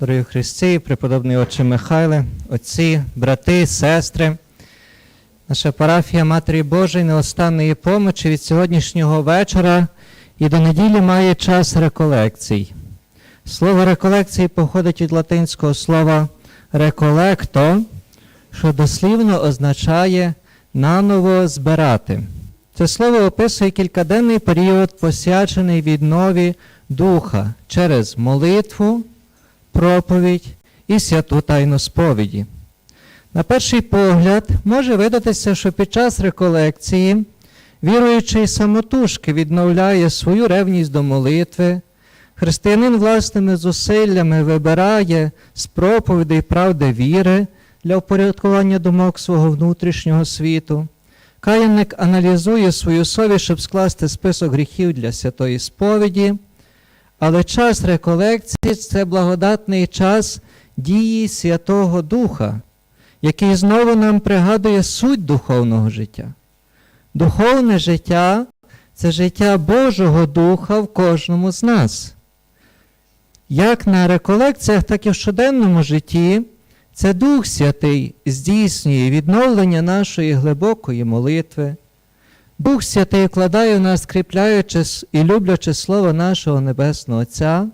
Дорогі Христі, преподобний отче Михайле, отці, брати, сестри, наша парафія Матері Божої неостанної помочі від сьогоднішнього вечора і до неділі має час реколекцій. Слово реколекції походить від латинського слова реколекто, що дослівно означає наново збирати. Це слово описує кількаденний період, посвячений віднові духа через молитву, проповідь і святу тайну сповіді. На перший погляд може видатися, що під час реколекції віруючий самотужки відновляє свою ревність до молитви, християнин власними зусиллями вибирає з проповідей правди віри для упорядкування думок свого внутрішнього світу. Каянник аналізує свою совість, щоб скласти список гріхів для святої сповіді. Але час реколекції це благодатний час дії Святого Духа, який знову нам пригадує суть духовного життя. Духовне життя це життя Божого Духа в кожному з нас. Як на реколекціях, так і в щоденному житті це Дух Святий здійснює відновлення нашої глибокої молитви. Дух Святий вкладає в нас, скріпляючи і люблячи Слово нашого Небесного Отця,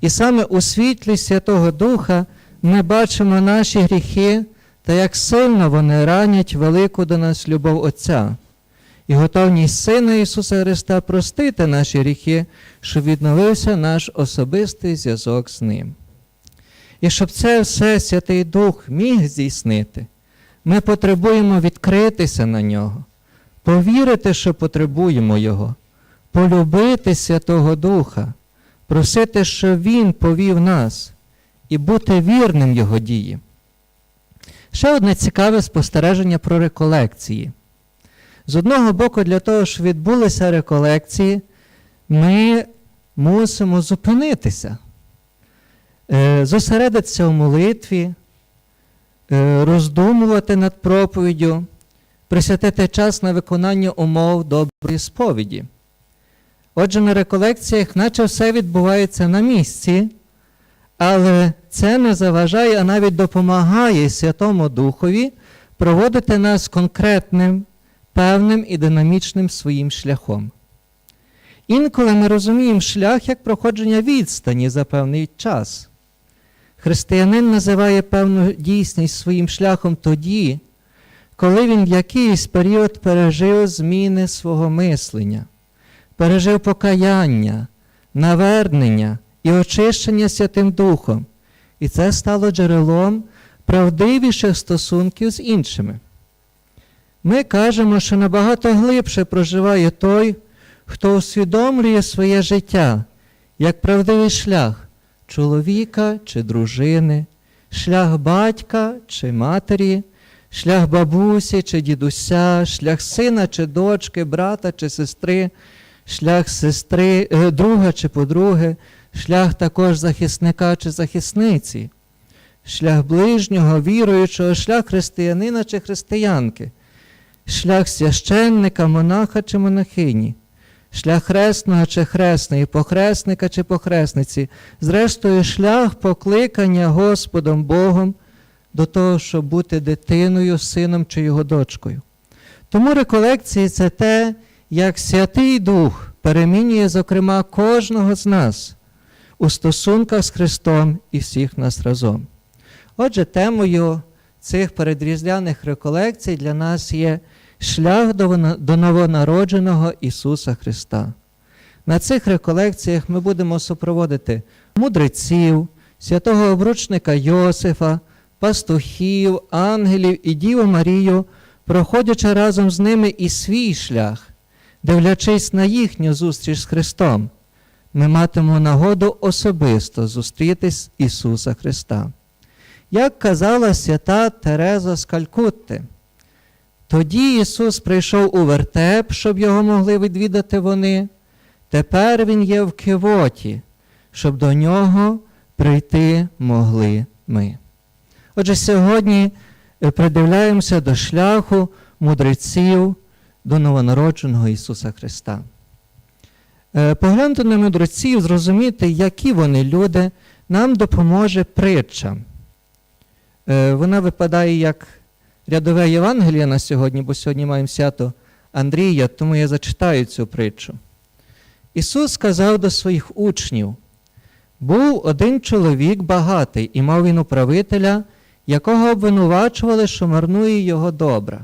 і саме у світлі Святого Духа ми бачимо наші гріхи та як сильно вони ранять велику до нас любов Отця і готовність Сина Ісуса Христа простити наші гріхи, щоб відновився наш особистий зв'язок з Ним. І щоб це все Святий Дух міг здійснити, ми потребуємо відкритися на нього повірити, що потребуємо Його, полюбити Святого Духа, просити, щоб Він повів нас і бути вірним Його дії. Ще одне цікаве спостереження про реколекції. З одного боку, для того, щоб відбулися реколекції, ми мусимо зупинитися, е, зосередитися в молитві, е, роздумувати над проповіддю, присвятити час на виконання умов доброї сповіді. Отже, на реколекціях, наче все відбувається на місці, але це не заважає, а навіть допомагає Святому Духові проводити нас конкретним, певним і динамічним своїм шляхом. Інколи ми розуміємо шлях як проходження відстані за певний час. Християнин називає певну дійсність своїм шляхом тоді, коли він в якийсь період пережив зміни свого мислення, пережив покаяння, навернення і очищення Святим Духом, і це стало джерелом правдивіших стосунків з іншими. Ми кажемо, що набагато глибше проживає той, хто усвідомлює своє життя як правдивий шлях чоловіка чи дружини, шлях батька чи матері шлях бабусі чи дідуся, шлях сина чи дочки, брата чи сестри, шлях сестри, е, друга чи подруги, шлях також захисника чи захисниці, шлях ближнього, віруючого, шлях християнина чи християнки, шлях священника, монаха чи монахині. Шлях хресного чи хресної, похресника чи похресниці, зрештою, шлях покликання Господом Богом до того, щоб бути дитиною, сином чи його дочкою. Тому реколекції це те, як Святий Дух перемінює, зокрема, кожного з нас у стосунках з Христом і всіх нас разом. Отже, темою цих передріздляних реколекцій для нас є шлях до новонародженого Ісуса Христа. На цих реколекціях ми будемо супроводити мудреців, святого обручника Йосифа пастухів, ангелів і Діву Марію, проходячи разом з ними і свій шлях, дивлячись на їхню зустріч з Христом, ми матимемо нагоду особисто зустрітись Ісуса Христа. Як казала свята Тереза з Калькутти, тоді Ісус прийшов у вертеп, щоб його могли відвідати вони. Тепер Він є в кивоті, щоб до нього прийти могли ми. Отже, сьогодні е, придивляємося до шляху мудреців до новонародженого Ісуса Христа. Е, поглянути на мудреців, зрозуміти, які вони люди, нам допоможе притча. Е, Вона випадає як рядове Євангеліє на сьогодні, бо сьогодні маємо свято Андрія, тому я зачитаю цю притчу. Ісус сказав до своїх учнів: був один чоловік багатий, і мав він управителя, якого обвинувачували, що марнує його добра.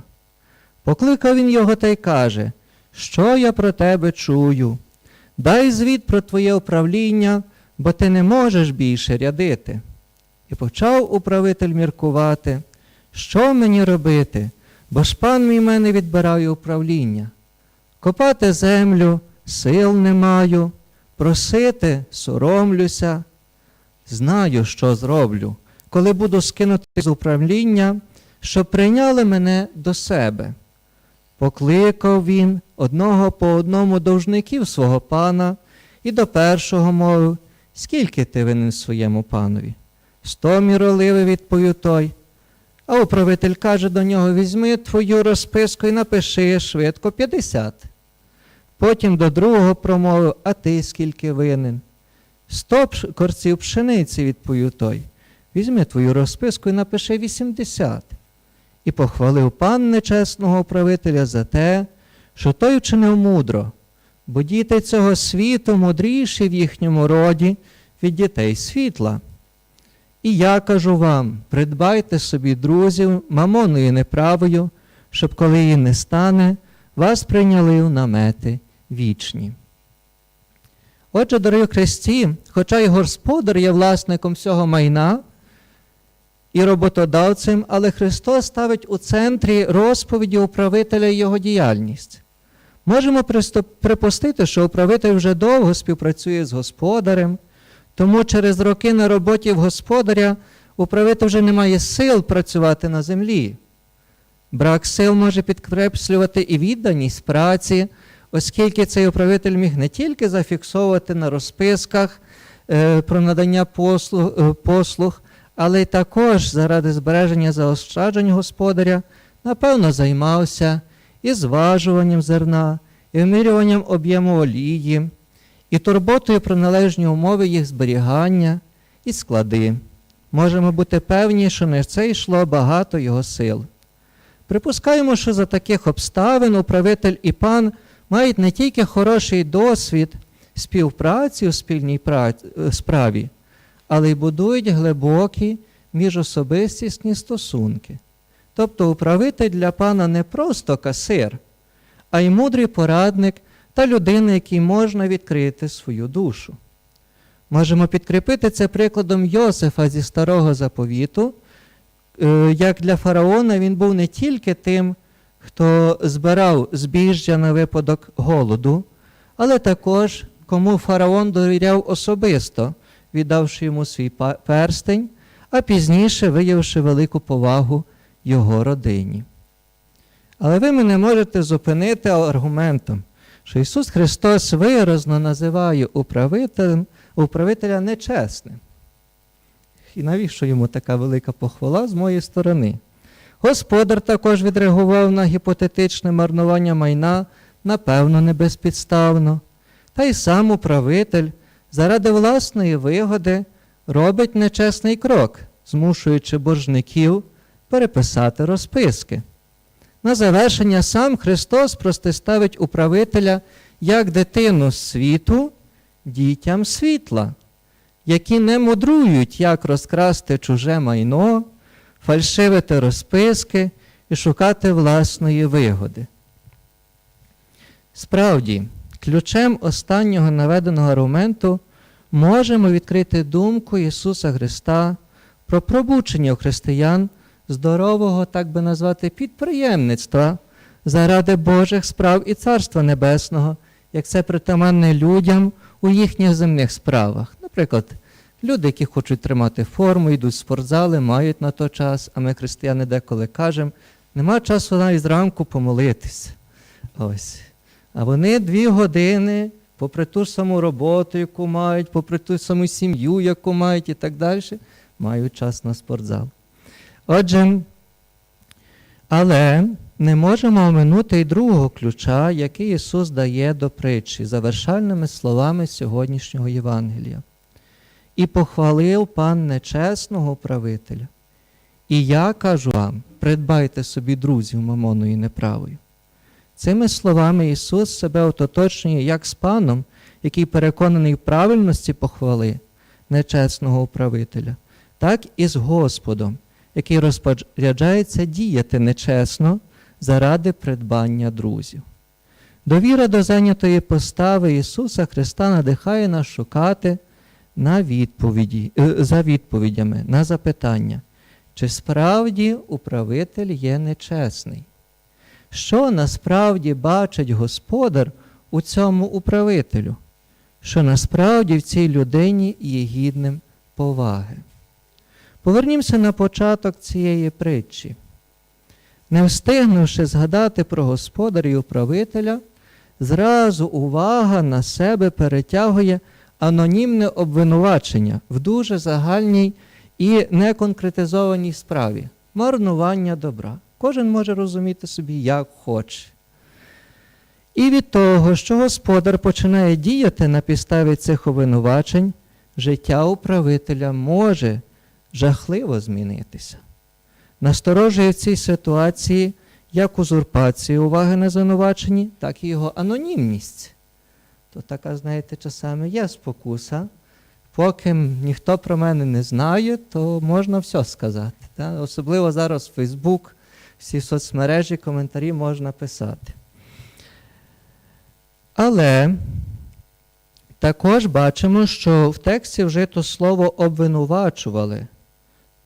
Покликав він його та й каже, що я про тебе чую? Дай звіт про твоє управління, бо ти не можеш більше рядити. І почав управитель міркувати, що мені робити, бо ж пан мій мене відбирає управління. Копати землю сил не маю, просити соромлюся. Знаю, що зроблю, коли буду скинути з управління, щоб прийняли мене до себе. Покликав він одного по одному довжників свого пана і до першого мовив, скільки ти винен своєму панові? Сто міроливи, відповів той. А управитель каже до нього: візьми твою розписку і напиши швидко п'ятдесят. Потім до другого промовив, а ти скільки винен? Сто корців пшениці, відповів той. Візьми твою розписку і напиши вісімдесят. І похвалив пан нечесного управителя за те, що той вчинив мудро, бо діти цього світу мудріші в їхньому роді від дітей світла. І я кажу вам: придбайте собі друзів мамоною неправою, щоб коли її не стане, вас прийняли в намети вічні. Отже, дорогі Христі, хоча й господар є власником всього майна і роботодавцем, але Христос ставить у центрі розповіді управителя його діяльність. Можемо припустити, що управитель вже довго співпрацює з господарем, тому через роки на роботі в господаря управитель вже не має сил працювати на землі. Брак сил може підкреслювати і відданість праці, оскільки цей управитель міг не тільки зафіксовувати на розписках е, про надання послуг, е, послуг, але й також заради збереження заощаджень господаря, напевно, займався і зважуванням зерна, і вимірюванням об'єму олії, і турботою про належні умови їх зберігання і склади. Можемо бути певні, що на це йшло багато його сил. Припускаємо, що за таких обставин управитель і пан мають не тільки хороший досвід співпраці у спільній е, справі, але й будують глибокі міжособистісні стосунки. Тобто управитель для пана не просто касир, а й мудрий порадник та людина, якій можна відкрити свою душу. Можемо підкріпити це прикладом Йосифа зі старого заповіту. Е, Як для фараона він був не тільки тим, хто збирав збіжжя на випадок голоду, але також кому фараон довіряв особисто, віддавши йому свій перстень, а пізніше виявивши велику повагу його родині. Але ви мене можете зупинити аргументом, що Ісус Христос виразно називає управителем, управителя нечесним. І навіщо йому така велика похвала з моєї сторони? Господар також відреагував на гіпотетичне марнування майна, напевно, не безпідставно. Та й сам управитель заради власної вигоди робить нечесний крок, змушуючи боржників переписати розписки. На завершення сам Христос простиставить управителя як дитину світу дітям світла, які не мудрують, як розкрасти чуже майно, фальшивити розписки і шукати власної вигоди. Справді, ключем останнього наведеного аргументу можемо відкрити думку Ісуса Христа про пробучення у християн здорового, так би назвати, підприємництва заради Божих справ і Царства Небесного, як це притаманне людям у їхніх земних справах. Наприклад, люди, які хочуть тримати форму, йдуть в спортзали, мають на то час, а ми, християни, деколи кажемо, нема часу навіть зранку помолитися. Ось. А вони дві години, попри ту ж саму роботу, яку мають, попри ту саму сім'ю, яку мають і так далі, мають час на спортзал. Отже, але не можемо оминути й другого ключа, який Ісус дає до притчі, завершальними словами сьогоднішнього Євангелія. і похвалив пан нечесного правителя. І я кажу вам, придбайте собі друзів мамоною неправою. Цими словами Ісус себе ототожнює як з паном, який переконаний в правильності похвали нечесного управителя, так і з Господом, який розпоряджається діяти нечесно заради придбання друзів. Довіра до зайнятої постави Ісуса Христа надихає нас шукати на відповіді, е, за відповідями на запитання, чи справді управитель є нечесний. Що насправді бачить Господар у цьому управителю, що насправді в цій людині є гідним поваги. Повернімося на початок цієї притчі. Не встигнувши згадати про господаря і управителя, зразу увага на себе перетягує анонімне обвинувачення в дуже загальній і неконкретизованій справі марнування добра. Кожен може розуміти собі, як хоче. І від того, що господар починає діяти на підставі цих обвинувачень, життя управителя може жахливо змінитися. Насторожує в цій ситуації як узурпація уваги на звинуваченні, так і його анонімність. То така, знаєте, часами є спокуса. Поки ніхто про мене не знає, то можна все сказати. Та? Особливо зараз Фейсбук, всі соцмережі, коментарі можна писати. Але також бачимо, що в тексті вжито слово обвинувачували,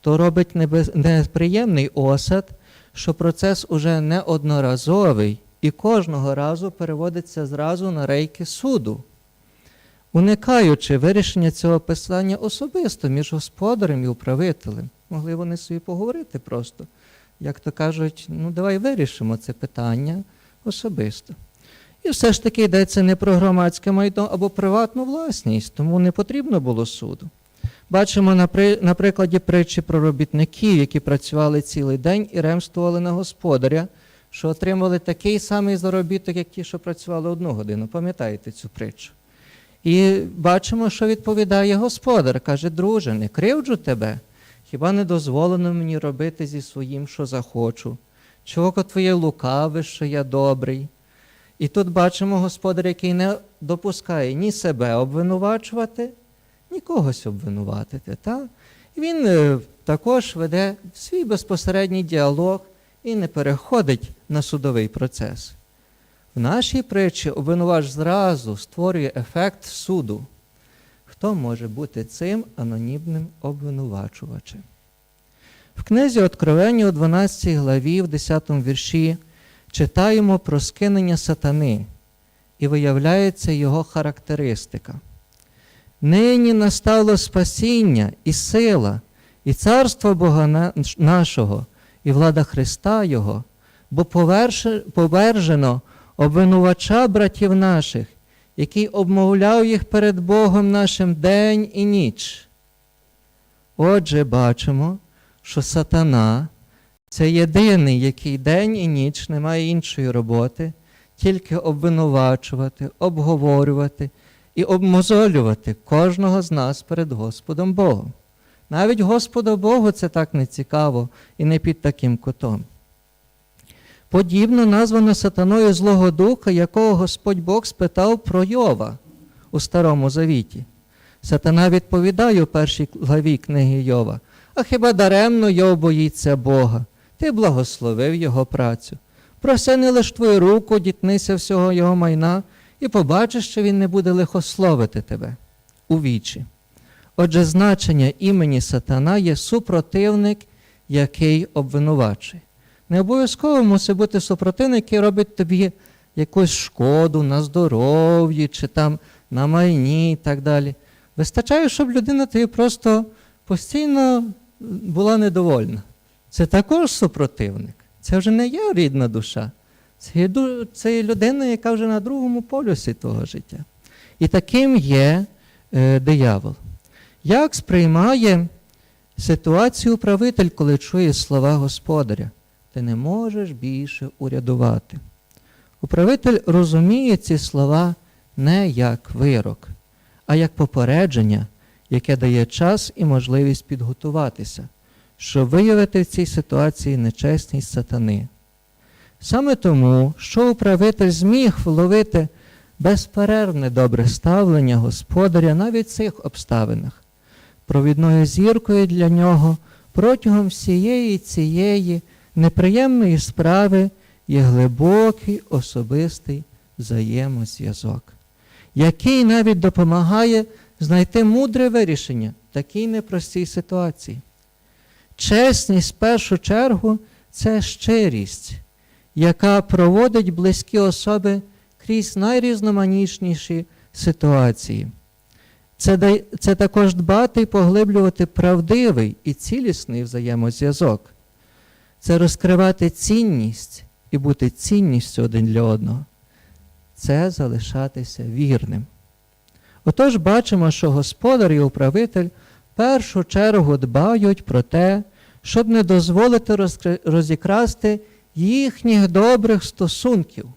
то робить неприємний осад, що процес уже не одноразовий і кожного разу переводиться зразу на рейки суду, уникаючи вирішення цього писання особисто між господарем і управителем. Могли вони собі поговорити просто. Як то кажуть, ну давай вирішимо це питання особисто. І все ж таки йдеться не про громадське майно або приватну власність, тому не потрібно було суду. Бачимо на, при, на прикладі притчі про робітників, які працювали цілий день і ремствували на господаря, що отримали такий самий заробіток, як ті, що працювали одну годину. Пам'ятаєте цю притчу? І бачимо, що відповідає господар. Каже, друже, не кривджу тебе, хіба не дозволено мені робити зі своїм, що захочу? Чого твоє лукаве, що я добрий? І тут бачимо господар, який не допускає ні себе обвинувачувати, ні когось обвинуватити. Та? Він е, також веде свій безпосередній діалог і не переходить на судовий процес. В нашій притчі обвинувач зразу створює ефект суду. Хто може бути цим анонімним обвинувачувачем? В книзі Откровення у 12 главі, в 10 вірші, читаємо про скинення сатани і виявляється його характеристика. Нині настало спасіння і сила, і царство Бога нашого, і влада Христа Його, бо повержено обвинувача братів наших, який обмовляв їх перед Богом нашим день і ніч. Отже, бачимо, що сатана це єдиний, який день і ніч не має іншої роботи, тільки обвинувачувати, обговорювати і обмозолювати кожного з нас перед Господом Богом. Навіть Господу Богу це так не цікаво і не під таким кутом. Подібно названо сатаною Злого Духа, якого Господь Бог спитав про Йова у Старому Завіті. Сатана відповідає у першій главі книги Йова, а хіба даремно Йов боїться Бога? Ти благословив його працю. Проси не лиш твою руку, дітнися всього його майна, і побачиш, що він не буде лихословити тебе у вічі. Отже, значення імені сатана є супротивник, який обвинувачує. Не обов'язково мусить бути супротивник, який робить тобі якусь шкоду на здоров'ї чи там на майні і так далі. Вистачає, щоб людина тобі просто постійно була недовольна. Це також супротивник. Це вже не є рідна душа. Це є, людина, яка вже на другому полюсі того життя. І таким є е, диявол. Як сприймає ситуацію правитель, коли чує слова Господаря? Ти не можеш більше урядувати. Управитель розуміє ці слова не як вирок, а як попередження, яке дає час і можливість підготуватися, щоб виявити в цій ситуації нечесність сатани. Саме тому, що управитель зміг вловити безперервне добре ставлення господаря навіть в цих обставинах, провідною зіркою для нього протягом всієї цієї неприємної справи є глибокий особистий взаємозв'язок, який навіть допомагає знайти мудре вирішення в такій непростій ситуації. Чесність в першу чергу це щирість, яка проводить близькі особи крізь найрізноманітніші ситуації. Це, це також дбати і поглиблювати правдивий і цілісний взаємозв'язок. Це розкривати цінність і бути цінністю один для одного. Це залишатися вірним. Отож бачимо, що господар і управитель в першу чергу дбають про те, щоб не дозволити розікрасти їхніх добрих стосунків.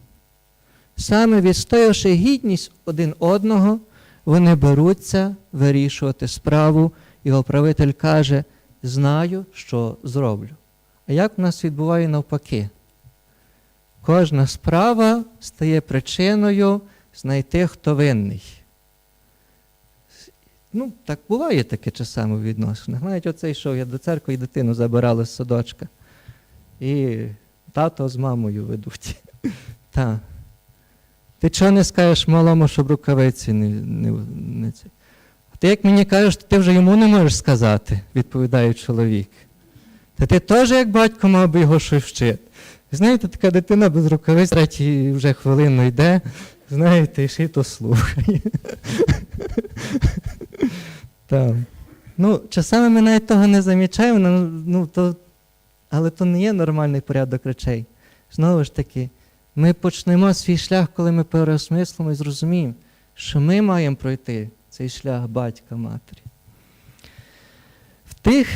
Саме відстоявши гідність один одного, вони беруться вирішувати справу, і управитель каже: знаю, що зроблю. А як в нас відбуває навпаки? Кожна справа стає причиною знайти, хто винний. Ну, так буває таке часами в відносинах. Навіть оцей йшов я до церкви дитину забирали з садочка. І тато з мамою ведуть. Та. Ти чого не скажеш малому, щоб рукавиці не, не, не це? А ти як мені кажеш, ти вже йому не можеш сказати, відповідає чоловік. Та ти теж, як батько, мав би його щось вчити. Знаєте, така дитина без рукавиць третій вже хвилину йде, знаєте, і ще й то слухає. Так. Ну, часами ми навіть того не замічаємо, ну, ну, то, але то не є нормальний порядок речей. Знову ж таки, ми почнемо свій шлях, коли ми переосмислимо і зрозуміємо, що ми маємо пройти цей шлях батька матері. Тих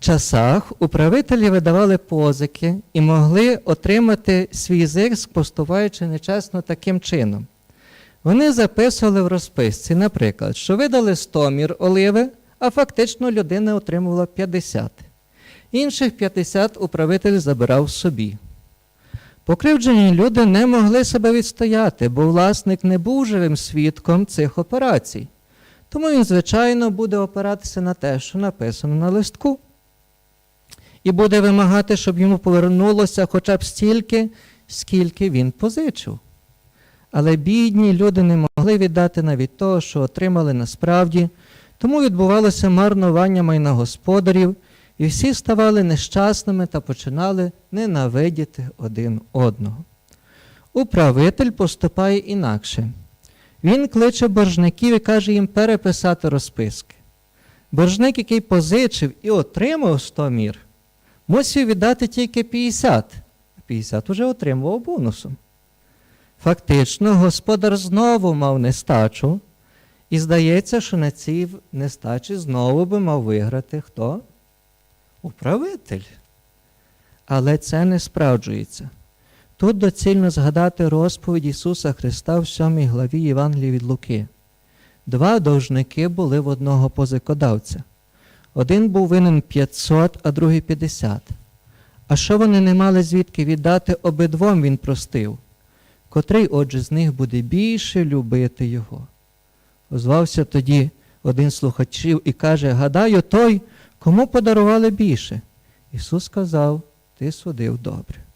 часах управителі видавали позики і могли отримати свій зиск, поступаючи нечесно таким чином. Вони записували в розписці, наприклад, що видали 100 мір оливи, а фактично людина отримувала 50. Інших 50 управитель забирав собі. Покривджені люди не могли себе відстояти, бо власник не був живим свідком цих операцій. Тому він, звичайно, буде опиратися на те, що написано на листку, і буде вимагати, щоб йому повернулося хоча б стільки, скільки він позичив. Але бідні люди не могли віддати навіть того, що отримали насправді, тому відбувалося марнування майна господарів, і всі ставали нещасними та починали ненавидіти один одного. Управитель поступає інакше. Він кличе боржників і каже їм переписати розписки. Боржник, який позичив і отримав 100 мір, мусив віддати тільки 50, а 50 уже отримував бонусом. Фактично, господар знову мав нестачу, і здається, що на цій нестачі знову би мав виграти хто? Управитель. Але це не справджується. Тут доцільно згадати розповідь Ісуса Христа в 7 главі Євангелії від Луки. Два довжники були в одного позикодавця. Один був винен 500, а другий 50. А що вони не мали звідки віддати, обидвом він простив. Котрий, отже, з них буде більше любити його? Озвався тоді один слухачів і каже: Гадаю, той, кому подарували більше. Ісус сказав: Ти судив добре.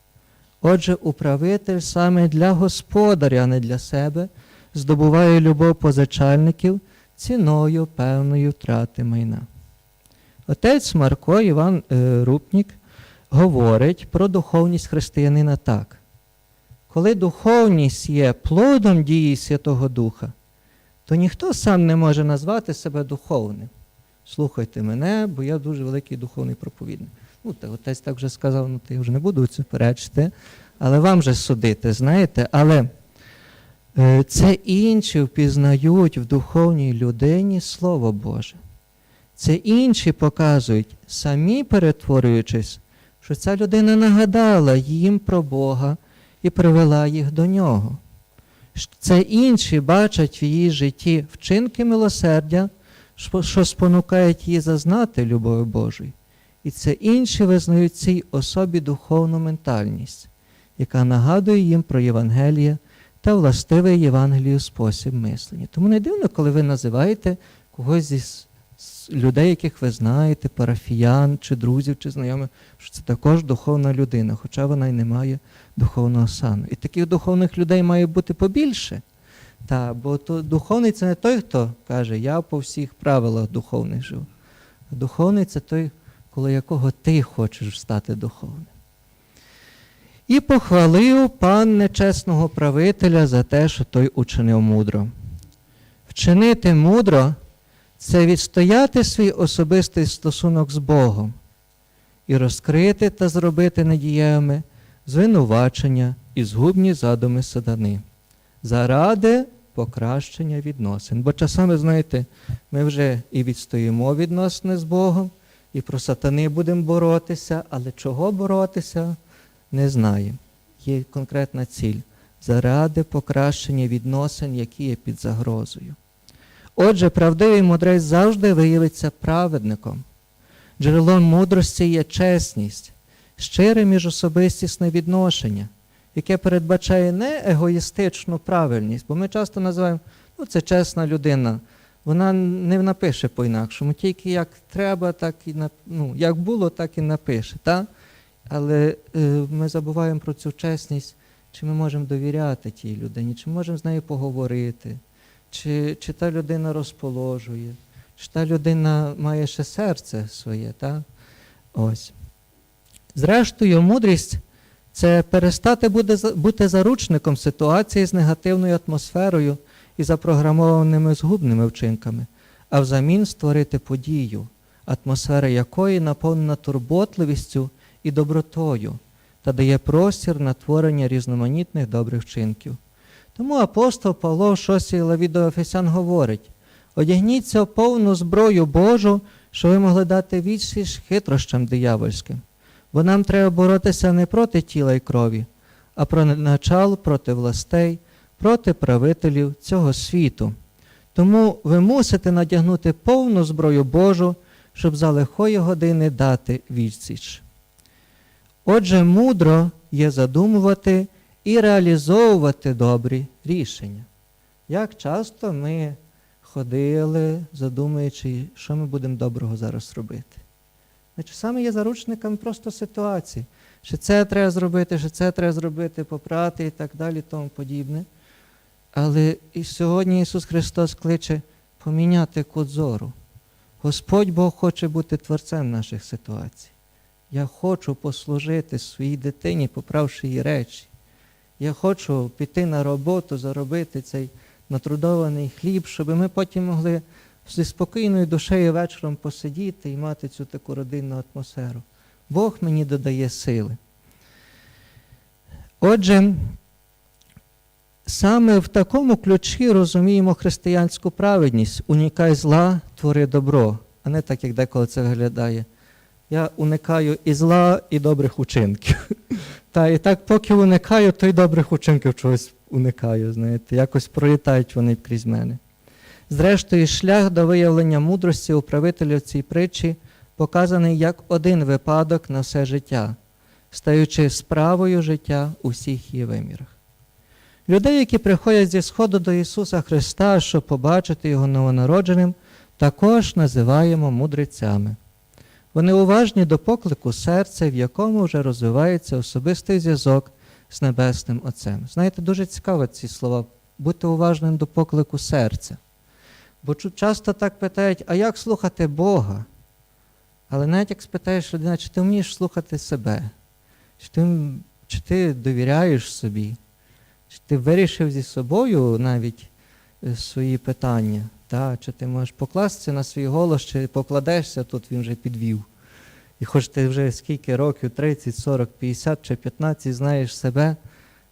Отже, управитель саме для господаря, а не для себе, здобуває любов позичальників ціною певної втрати майна. Отець Марко Іван е, Рупнік говорить про духовність християнина так. Коли духовність є плодом дії Святого Духа, то ніхто сам не може назвати себе духовним. Слухайте мене, бо я дуже великий духовний проповідник. Ну, та отець так вже сказав, ну я вже не буду це перечити, але вам же судити, знаєте, але е, це інші впізнають в духовній людині Слово Боже. Це інші показують, самі перетворюючись, що ця людина нагадала їм про Бога і привела їх до нього. Це інші бачать в її житті вчинки милосердя, що спонукають її зазнати любові Божої. І це інші визнають цій особі духовну ментальність, яка нагадує їм про Євангеліє та властивий Євангелію спосіб мислення. Тому не дивно, коли ви називаєте когось зі людей, яких ви знаєте, парафіян, чи друзів, чи знайомих, що це також духовна людина, хоча вона й не має духовного сану. І таких духовних людей має бути побільше. Та, бо то, духовний це не той, хто каже, я по всіх правилах духовних живу. Духовний це той, коло якого ти хочеш стати духовним. І похвалив пан нечесного правителя за те, що той учинив мудро. Вчинити мудро це відстояти свій особистий стосунок з Богом і розкрити та зробити надіями звинувачення і згубні задуми сатани заради покращення відносин. Бо часами, знаєте, ми вже і відстоїмо відносини з Богом, і про сатани будемо боротися, але чого боротися, не знаємо. Є конкретна ціль заради покращення відносин, які є під загрозою. Отже, правдивий мудрець завжди виявиться праведником. Джерелом мудрості є чесність, щире міжособистісне відношення, яке передбачає не егоїстичну правильність, бо ми часто називаємо, ну це чесна людина. Вона не напише по-інакшому, тільки як треба, так і ну, як було, так і напише. Та? Але е, ми забуваємо про цю чесність, чи ми можемо довіряти тій людині, чи можемо з нею поговорити, чи, чи та людина розположує, чи та людина має ще серце своє. Та? Ось. Зрештою, мудрість це перестати бути заручником ситуації з негативною атмосферою і запрограмованими згубними вчинками, а взамін створити подію, атмосфера якої наповнена турботливістю і добротою та дає простір на творення різноманітних добрих вчинків. Тому апостол Павло в 6 главі до Ефесян говорить: одягніться в повну зброю Божу, що ви могли дати відсіч хитрощам диявольським. Бо нам треба боротися не проти тіла і крові, а про начал проти властей, проти правителів цього світу. Тому ви мусите надягнути повну зброю Божу, щоб за лихої години дати відсіч. Отже, мудро є задумувати і реалізовувати добрі рішення. Як часто ми ходили, задумуючи, що ми будемо доброго зараз робити. Ми часами є заручниками просто ситуації, що це треба зробити, що це треба зробити, попрати і так далі, тому подібне. Але і сьогодні Ісус Христос кличе поміняти кут зору. Господь Бог хоче бути творцем наших ситуацій. Я хочу послужити своїй дитині, поправши її речі. Я хочу піти на роботу, заробити цей натрудований хліб, щоб ми потім могли зі спокійною душею вечором посидіти і мати цю таку родинну атмосферу. Бог мені додає сили. Отже, саме в такому ключі розуміємо християнську праведність. Унікай зла, твори добро, а не так, як деколи це виглядає. Я уникаю і зла, і добрих учинків. Та і так, поки уникаю, то й добрих учинків чогось уникаю. знаєте, Якось пролітають вони крізь мене. Зрештою, шлях до виявлення мудрості управителя цій притчі показаний як один випадок на все життя, стаючи справою життя у всіх її вимірах. Людей, які приходять зі Сходу до Ісуса Христа, щоб побачити Його новонародженим, також називаємо мудрецями. Вони уважні до поклику серця, в якому вже розвивається особистий зв'язок з Небесним Отцем. Знаєте, дуже цікаво ці слова бути уважним до поклику серця. Бо часто так питають, а як слухати Бога? Але навіть як спитаєш людина, чи ти вмієш слухати себе, чи ти, чи ти довіряєш собі, ти вирішив зі собою навіть е, свої питання, та? чи ти можеш покластися на свій голос, чи покладешся, тут він вже підвів. І хоч ти вже скільки років, 30, 40, 50 чи 15 знаєш себе,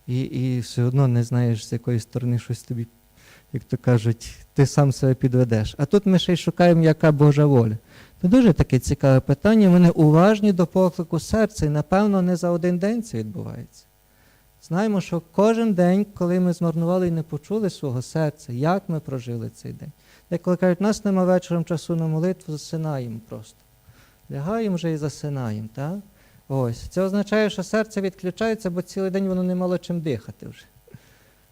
і, і все одно не знаєш, з якої сторони щось тобі, як то кажуть, ти сам себе підведеш. А тут ми ще й шукаємо, яка Божа воля. Це дуже таке цікаве питання. Вони уважні до поклику серця, і напевно не за один день це відбувається. Знаємо, що кожен день, коли ми змарнували і не почули свого серця, як ми прожили цей день, Як коли кажуть, нас нема вечором часу на молитву, засинаємо просто. Лягаємо вже і засинаємо. Так? Ось. Це означає, що серце відключається, бо цілий день воно не мало чим дихати вже.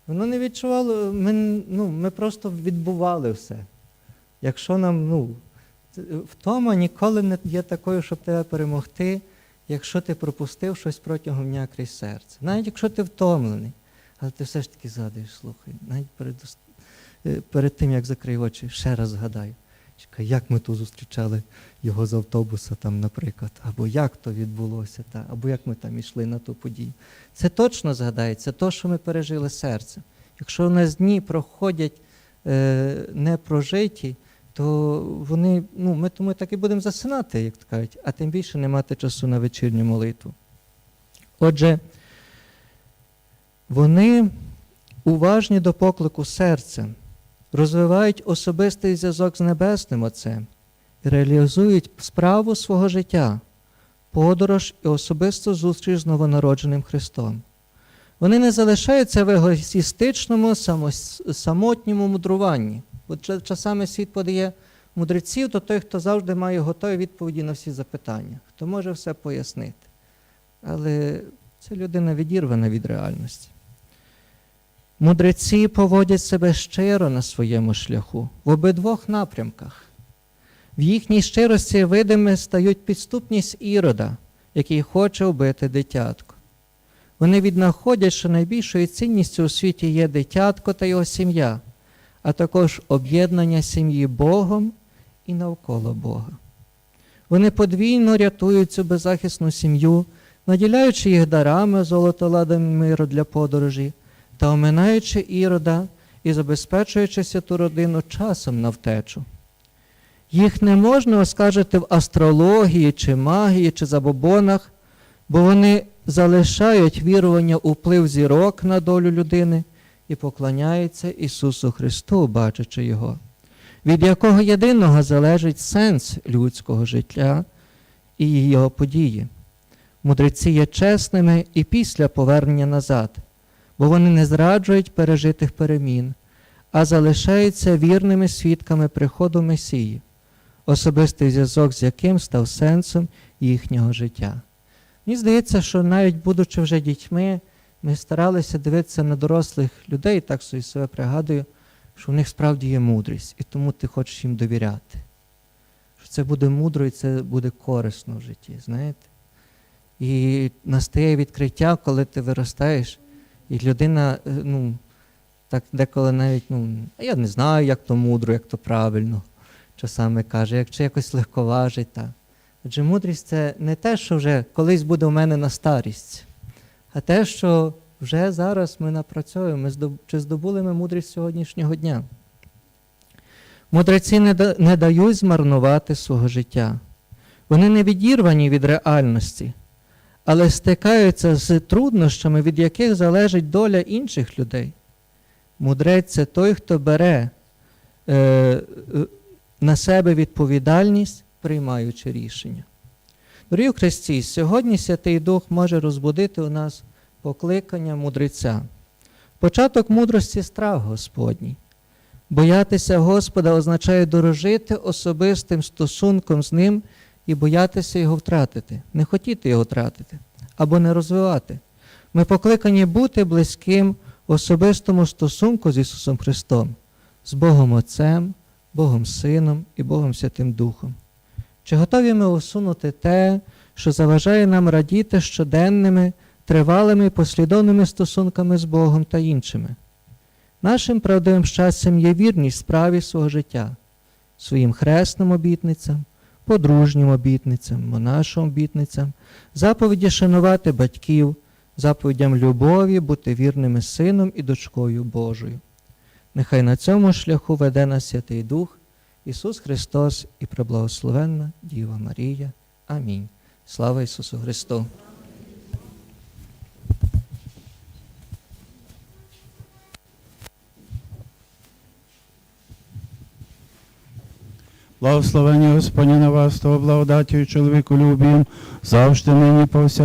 Воно не відчувало, ми, ну, ми просто відбували все. Якщо нам, ну, втома ніколи не є такою, щоб тебе перемогти, якщо ти пропустив щось протягом дня крізь серце. Навіть якщо ти втомлений, але ти все ж таки згадуєш, слухай, навіть перед, е, перед тим, як закрив очі, ще раз згадаю. Чекай, як ми тут зустрічали його з автобуса, там, наприклад, або як то відбулося, та, або як ми там йшли на ту подію. Це точно згадається, то, що ми пережили серцем. Якщо у нас дні проходять е, не прожиті, то вони, ну, ми тому так і будемо засинати, як кажуть, а тим більше не мати часу на вечірню молитву. Отже, вони уважні до поклику серця, розвивають особистий зв'язок з Небесним Отцем і реалізують справу свого життя, подорож і особисту зустріч з новонародженим Христом. Вони не залишаються в егоїстичному, самотньому мудруванні. Ча- часами світ подає мудреців, то той, хто завжди має готові відповіді на всі запитання, хто може все пояснити. Але це людина відірвана від реальності. Мудреці поводять себе щиро на своєму шляху в обидвох напрямках. В їхній щирості видими стають підступність ірода, який хоче вбити дитятко. Вони віднаходять, що найбільшою цінністю у світі є дитятко та його сім'я, а також об'єднання сім'ї Богом і навколо Бога. Вони подвійно рятують цю беззахисну сім'ю, наділяючи їх дарами золотоладами миру для подорожі та оминаючи ірода і забезпечуючи святу родину часом на втечу. Їх не можна оскаржити в астрології, чи магії, чи забобонах, бо вони залишають вірування у вплив зірок на долю людини і поклоняються Ісусу Христу, бачачи Його, від якого єдиного залежить сенс людського життя і його події. Мудреці є чесними і після повернення назад, бо вони не зраджують пережитих перемін, а залишаються вірними свідками приходу Месії, особистий зв'язок з яким став сенсом їхнього життя. Мені здається, що навіть будучи вже дітьми, ми старалися дивитися на дорослих людей, так собі себе пригадую, що в них справді є мудрість, і тому ти хочеш їм довіряти. Що це буде мудро і це буде корисно в житті, знаєте? І настає відкриття, коли ти виростаєш, і людина, е, ну, так деколи навіть, ну, «А я не знаю, як то мудро, як то правильно, часами каже, як чи якось легковажить. Так. Адже мудрість це не те, що вже колись буде у мене на старість, а те, що вже зараз ми напрацьовуємо, чи здобули ми мудрість сьогоднішнього дня. Мудреці не дають змарнувати свого життя. Вони не відірвані від реальності, але стикаються з труднощами, від яких залежить доля інших людей. Мудрець це той, хто бере е, е, на себе відповідальність, приймаючи рішення. Дорогі Христі, сьогодні Святий Дух може розбудити у нас покликання мудреця. Початок мудрості страх Господній. Боятися Господа означає дорожити особистим стосунком з Ним і боятися його втратити, не хотіти його втратити або не розвивати. Ми покликані бути близьким в особистому стосунку з Ісусом Христом, з Богом Отцем, Богом Сином і Богом Святим Духом. Чи готові ми усунути те, що заважає нам радіти щоденними, тривалими послідовними стосунками з Богом та іншими? Нашим правдивим щастям є вірність справі свого життя, своїм хресним обітницям, подружнім обітницям, монашим обітницям, заповіді шанувати батьків, заповідям любові, бути вірними сином і дочкою Божою. Нехай на цьому шляху веде нас Святий Дух, Ісус Христос і преблагословенна Діва Марія. Амінь. Слава Ісусу Христу! Благословення Господня на вас, того благодаттю і чоловіку любім, завжди нині повсякчас.